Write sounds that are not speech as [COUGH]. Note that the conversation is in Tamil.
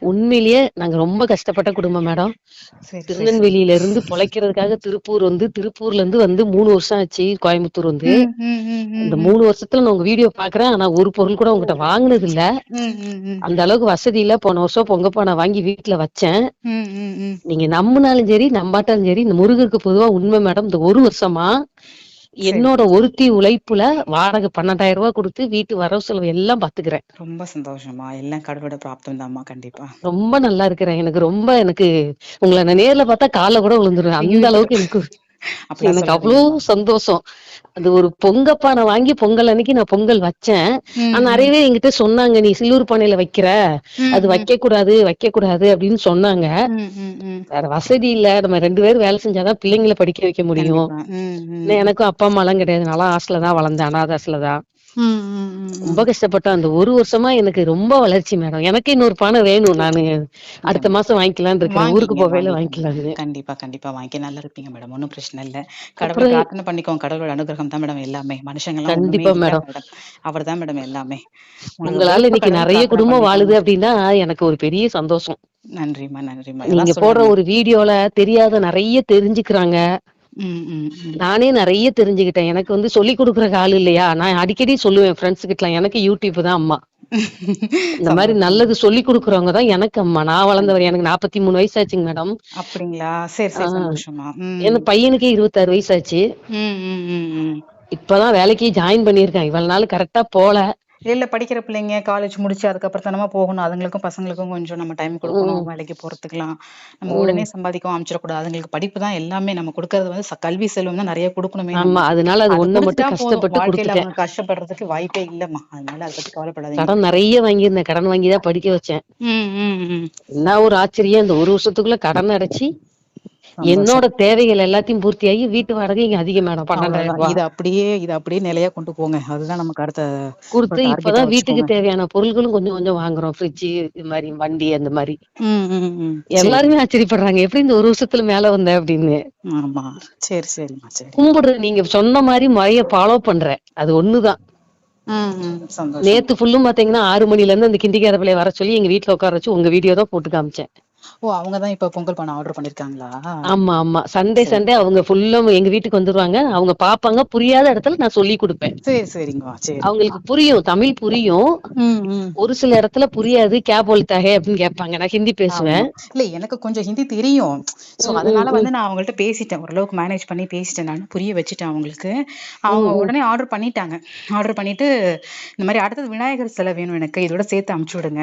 உண்மையிலேயே நாங்க ரொம்ப கஷ்டப்பட்ட குடும்பம் மேடம். திருநெல்வேலியில இருந்து பொழைக்கிறதுக்காக திருப்பூர் வந்து திருப்பூர்ல இருந்து வந்து மூணு வருஷம் ஆச்சு கோயம்புத்தூர் வந்து. இந்த மூணு வருஷத்துல நான் உங்க வீடியோ பாக்குறேன். ஆனா ஒரு பொருள் கூட உங்ககிட்ட வாங்குனது இல்ல அந்த அளவுக்கு வசதி இல்ல. போன வருஷம் பொங்க பானை வாங்கி வீட்டுல வச்சேன். நீங்க நம்பினாலும் சரி நம்பாட்டாலும் சரி இந்த முருகருக்கு பொதுவா உண்மை மேடம். இந்த ஒரு வருஷமா என்னோட ஒருத்தி உழைப்புல வாடகை பன்னெண்டாயிரம் ரூபாய் கொடுத்து வீட்டு வரவு செலவு எல்லாம் பாத்துக்கிறேன். ரொம்ப சந்தோஷமா எல்லாம் கடவுளோட பிராப்தம் தான்மா கண்டிப்பா. ரொம்ப நல்லா இருக்கிறேன். எனக்கு ரொம்ப எனக்கு உங்களை நான் நேர்ல பார்த்தா காலைல கூட விழுந்துருவேன். அந்த அளவுக்கு எனக்கு எனக்கு. அவ்வளவு சந்தோஷம். அது ஒரு பொங்க பானை வாங்கி பொங்கல் அன்னைக்கு நான் பொங்கல் வச்சேன். ஆனா நிறைய பேர் என்கிட்ட சொன்னாங்க நீ சில்வர் பானையில வைக்கிற அது வைக்க கூடாது வைக்க கூடாது அப்படின்னு சொன்னாங்க. வேற வசதி இல்ல. நம்ம ரெண்டு பேரும் வேலை செஞ்சாதான் பிள்ளைங்களை படிக்க வைக்க முடியும். எனக்கும் அப்பா அம்மா எல்லாம் கிடையாது நல்லா ஹாஸ்டல்ல தான் வளர்ந்தேன். அனாத ஹாஸ்டல்ல தான். ரொம்ப கஷ்டப்பட்டேன். அந்த ஒரு வருஷமா எனக்கு ரொம்ப வளர்ச்சி மேடம். எனக்கு இன்னொரு பானை வேணும். நானு அடுத்த மாசம் வாங்கிக்கலாம்னு இருக்கேன் ஊருக்கு வாங்கிக்கங்க. வாங்கிக்கலாம்னு. கண்டிப்பா கண்டிப்பா. வாங்கிக்க நல்லா இருப்பீங்க மேடம். ஒன்றும் பிரச்சனை இல்ல. கடவுளை பிரார்த்தனை பண்ணிக்கோங்க. கடவுளோட அனுகிரகம் தான் மேடம் எல்லாமே. மனுஷங்க கண்டிப்பா மேடம். அவர் தான் மேடம் எல்லாமே. உங்களால இன்னைக்கு நிறைய குடும்பம். வாழுது அப்படின்னா எனக்கு ஒரு பெரிய சந்தோஷம். நன்றிம்மா நன்றிம்மா. நீங்க போடுற. ஒரு வீடியோல தெரியாத நிறைய தெரிஞ்சுக்கிறாங்க. நானே நிறைய தெரிஞ்சுக்கிட்டேன். எனக்கு வந்து சொல்லி கொடுக்குற ஆள் இல்லையா? நான் அடிக்கடி சொல்லுவேன் ஃப்ரெண்ட்ஸ் கிட்ட எனக்கு யூடியூப் தான் அம்மா. [LAUGHS] இந்த மாதிரி நல்லது சொல்லி கொடுக்குறவங்க தான் எனக்கு அம்மா. நான் வளர்ந்தவர் எனக்கு நாற்பத்தி மூணு வயசு ஆச்சுங்க மேடம். அப்படிங்களா? சரி. எனக்கு பையனுக்கே இருபத்தாறு வயசு ஆச்சு. இப்பதான் வேலைக்கு ஜாயின் பண்ணியிருக்கேன். இவ்வளவு நாள் கரெக்டா போல. இல்ல படிக்கிற பிள்ளைங்க காலேஜ் முடிச்சு அதுக்கப்புறம் தானமா போகணும். அதுங்களுக்கும் பசங்களுக்கும் கொஞ்சம் நம்ம டைம் கொடுக்கணும். வேலைக்கு போறதுக்குலாம் நம்ம உடனே சம்பாதிக்கவும் அமைச்சிடக்கூடாது. அதுங்களுக்கு படிப்பு தான் எல்லாமே. நம்ம கொடுக்கறது வந்து கல்வி செல்வம் தான் நிறைய கொடுக்கணுமே. ஆமா அதனால அது ஒண்ணு மட்டும். கஷ்டப்பட்டு வாழ்க்கையில அவங்க கஷ்டப்படுறதுக்கு வாய்ப்பே இல்லம்மா. அதனால அதை பத்தி கவலைப்படாதீங்க. கடன் நிறைய வாங்கியிருந்தேன். கடன் வாங்கி தான் படிக்க வச்சேன். என்ன ஒரு ஆச்சரியம். இந்த ஒரு வருஷத்துக்குள்ள கடன் அடைச்சி என்னோட தேவைகள் எல்லாத்தையும் பூர்த்தியாகி வீட்டு வாடகை இங்க அதிகம் மேடம் பன்னெண்டாயிரம் இது அப்படியே இது அப்படியே நிலையா கொண்டு போங்க. அதுதான் நமக்கு அடுத்த கொடுத்து இப்பதான் வீட்டுக்கு. தேவையான பொருட்களும் கொஞ்சம் கொஞ்சம் வாங்குறோம். ஃப்ரிட்ஜ் இது மாதிரி வண்டி அந்த மாதிரி. எல்லாருமே ஆச்சரியப்படுறாங்க. எப்படி இந்த ஒரு வருஷத்துல மேல வந்த அப்படின்னு. ஆமா. சரி சரிம்மா சரி. கும்பிடுறேன் நீங்க சொன்ன மாதிரி முறைய ஃபாலோ பண்றேன். அது ஒண்ணுதான். நேத்து ஃபுல்லும் பாத்தீங்கன்னா ஆறு மணில இருந்து அந்த கிண்டிக்கார பிள்ளைய வர சொல்லி எங்க வீட்டுல உட்கார வச்சு உங்க வீடியோ தான் போட்டு காமிச்சேன். ஓ அவங்கதான் இப்ப பொங்கல் பானை ஆர்டர் பண்ணிருக்காங்களா? ஆமா ஆமா. சண்டே சண்டே அவங்க ஃபுல்லும் எங்க வீட்டுக்கு வந்துருவாங்க. அவங்க பாப்பாங்க புரியாத இடத்துல நான் சொல்லி கொடுப்பேன். சரி சரிங்கம்மா சரி. அவங்களுக்கு புரியும் தமிழ் புரியும். ஒரு சில இடத்துல புரியாது கே போல்தாகே அப்படின்னு கேட்பாங்க. நான் ஹிந்தி பேசுவேன். இல்ல எனக்கு கொஞ்சம் ஹிந்தி தெரியும். சோ அதனால வந்து நான் அவங்கள்ட்ட பேசிட்டேன். ஓரளவுக்கு மேனேஜ் பண்ணி பேசிட்டேன் நான். புரிய வச்சுட்டேன் அவங்களுக்கு. அவங்க உடனே ஆர்டர் பண்ணிட்டாங்க. ஆர்டர் பண்ணிட்டு இந்த மாதிரி அடுத்தது விநாயகர் சிலை வேணும் எனக்கு. இதோட சேர்த்து அமுச்சு விடுங்க.